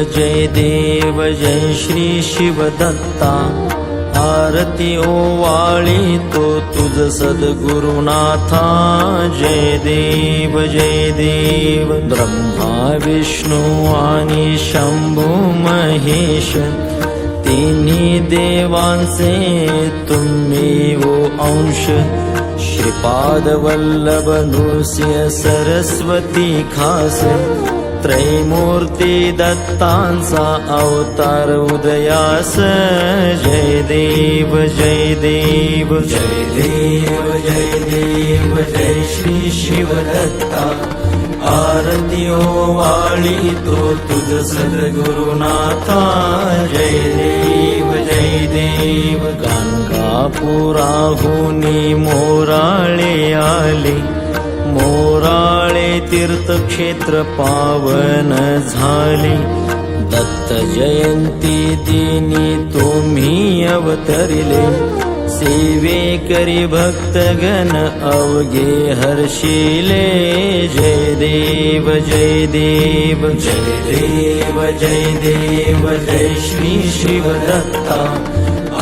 जय देव जय श्री शिवदत्ता। आरती ओवाळी तो तुझ सद्गुरुनाथा। जय देव जय देव। ब्रह्मा विष्णू आणि शंभू महेश। तिन्ही देवांचे तुम्ही वो अंश। श्रीपाद वल्लभ नृसिंह सरस्वती खास त्रैमूर्ती दत्तांचा अवतार उदयास। जय देव जय देव। जय देव जय देव जय श्री शिवदत्ता। आरती ओवाळी तो तुझ सद्गुरुनाथा। जय देव जय देव। गाणगापुराहुनी मोराळे आले मोराळे तीर्थक्षेत्र पावन झाले. दत्त जयंती दिनी तुम्ही अवतरिले. सेवे करी भक्तगण अवघे हर्षिले. जय देव जय देव. जय देव जय देव. जय श्री शिवदत्ता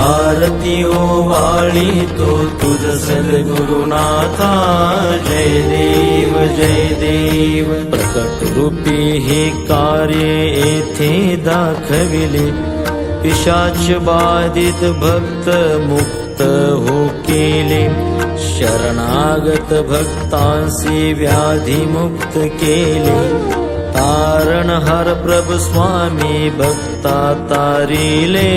आरती ओवाळी तो तुझ सद्गुरुनाथा जय देव जय देव. प्रकट रूपी हे कार्य येथे दाखविले. पिशाच बाधित भक्त मुक्त हो केले. शरणागत भक्तांसी व्याधी मुक्त केले. तारण हर प्रभु स्वामी भक्ता तारिले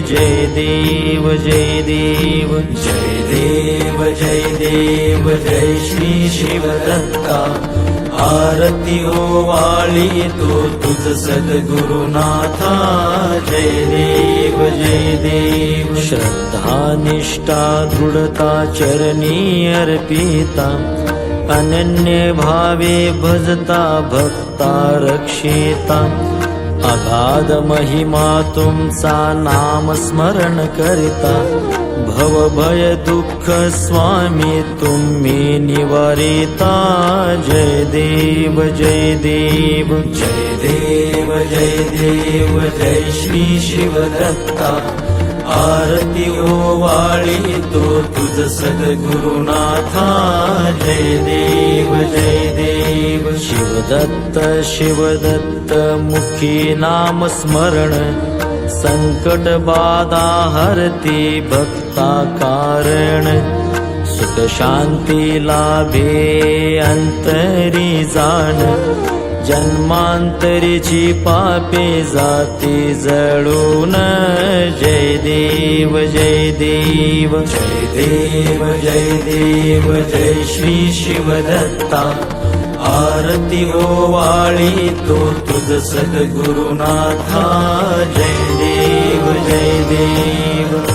जय देव जय देव। जय देव जय देव जय श्री शिवदत्ता। आरती ओवाळी तो तुझ सद्गुरुनाथा। जय देव जय देव। श्रद्धा निष्ठा दृढता चरणी अर्पिता। अनन्य भावे भजता भक्ता रक्षिता अगाध महिमा तुमचा नाम स्मरण करिता। भव भय दुःख स्वामी तुम्ही निवारिता। जय देव जय देव। जय देव जय देव जय श्री शिवदत्ता। आरती ओवाळी तो तुझ सद्गुरुनाथा. जय देव जय देव. शिवदत्त शिवदत्त मुखी नाम स्मरण. संकट बाधा हरती भक्ता कारण. सुख शांती लाभे अंतरी जाण. जन्मांतरीची पापे जाती जळून जय देव जय देव। जय देव जय देव जय श्री शिवदत्ता। आरती ओवाळी तो तुझ सद्गुरुनाथा। जय देव जय देव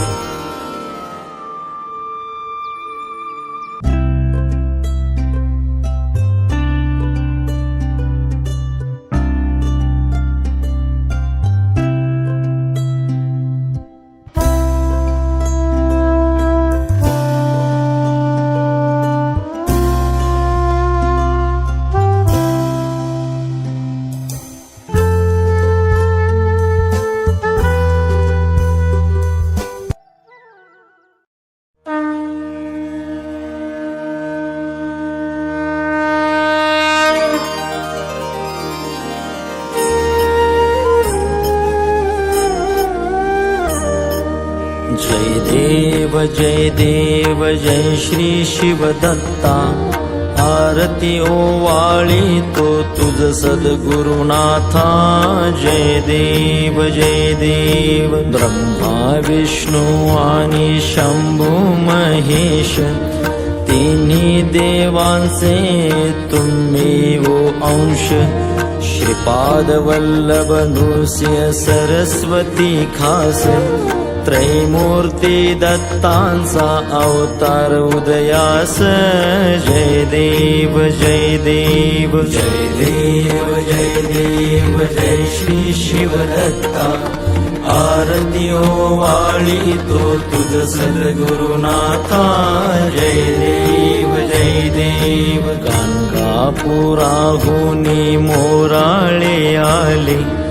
जय देव जय श्री शिवदत्ता। ओवाळी तो तुझ सद्गुरुनाथा। जय देव जय देव। ब्रह्मा विष्णू आणि शंभू महेश। तिन्ही देवांचे तुम्ही वो अंश। श्रीपाद वल्लभ नृसिंह सरस्वती खास त्रैमूर्ती दत्तांचा अवतार उदयास। जय देव जय देव। जय देव जय देव जय श्री शिवदत्ता। आरती ओवाळी तो सद्गुरुनाथा जय देव जय देव। गाणगापुराहुनी मोराळे आले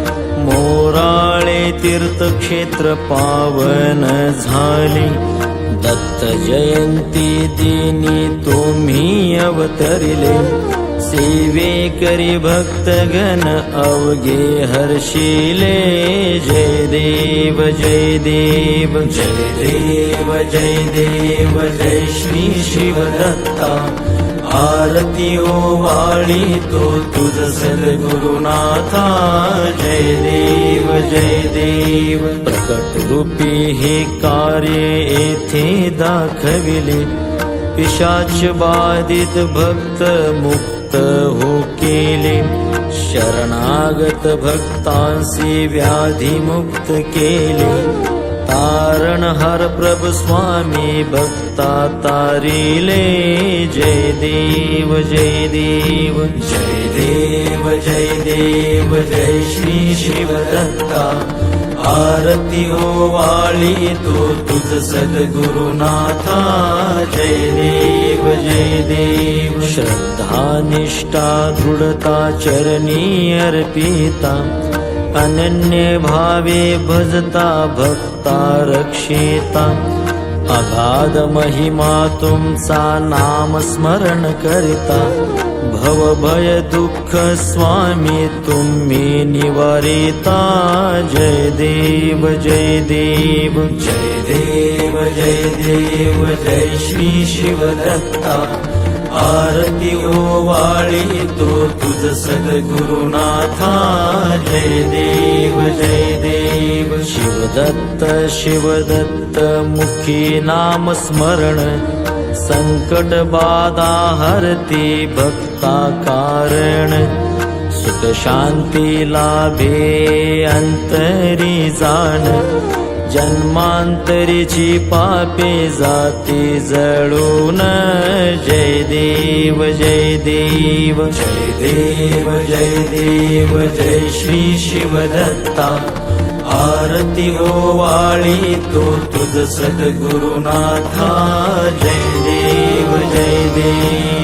तीर्थक्षेत्र पावन झाले. दत्त जयंती दिनी तुम्ही अवतरिले. सेवे करी भक्तगण अवघे हर्षिले. जय देव जय देव जय देव जय देव जय श्री शिवदत्ता आरती हो ओवाळी तो तुझ सद्गुरुनाथा जय देव जय देव. प्रकट रूपी हे कार्य येथे दाखविले. पिशाच बाधित भक्त मुक्त हो केले. शरणागत भक्तांसी व्याधी मुक्त केले. तारणहार प्रभु स्वामी भक्ता तारिले. जय देव जय देव जय देव जय देव जय श्री शिवदत्ता आरती ओवाळी तो तुझ सद्गुरुनाथा। जय देव जय देव श्रद्धा निष्ठा दृढता चरणी अर्पिता। अनन्य भावे भजता भक्ता रक्षिता अगाध महिमा तुमचा नाम स्मरण करिता. भव भय दुःख स्वामी तुम्ही निवारिता. जय देव जय देव. जय देव जय देव जय श्री शिवदत्ता. आरती ओवाळी तो तुझ सद्गुरुनाथा. जय देव जय देव. शिवदत्त शिवदत्त मुखी नाम स्मरण संकट बाधा हरती भक्ता कारण सुख शांती लाभे अंतरी जाण जन्मांतरीची पापे जाती जळून जय देव जय देव जय देव जय देव जय श्री शिवदत्ता आरती हो ओवाळी तो तुझ सद्गुरुनाथा. जय देव जय देव.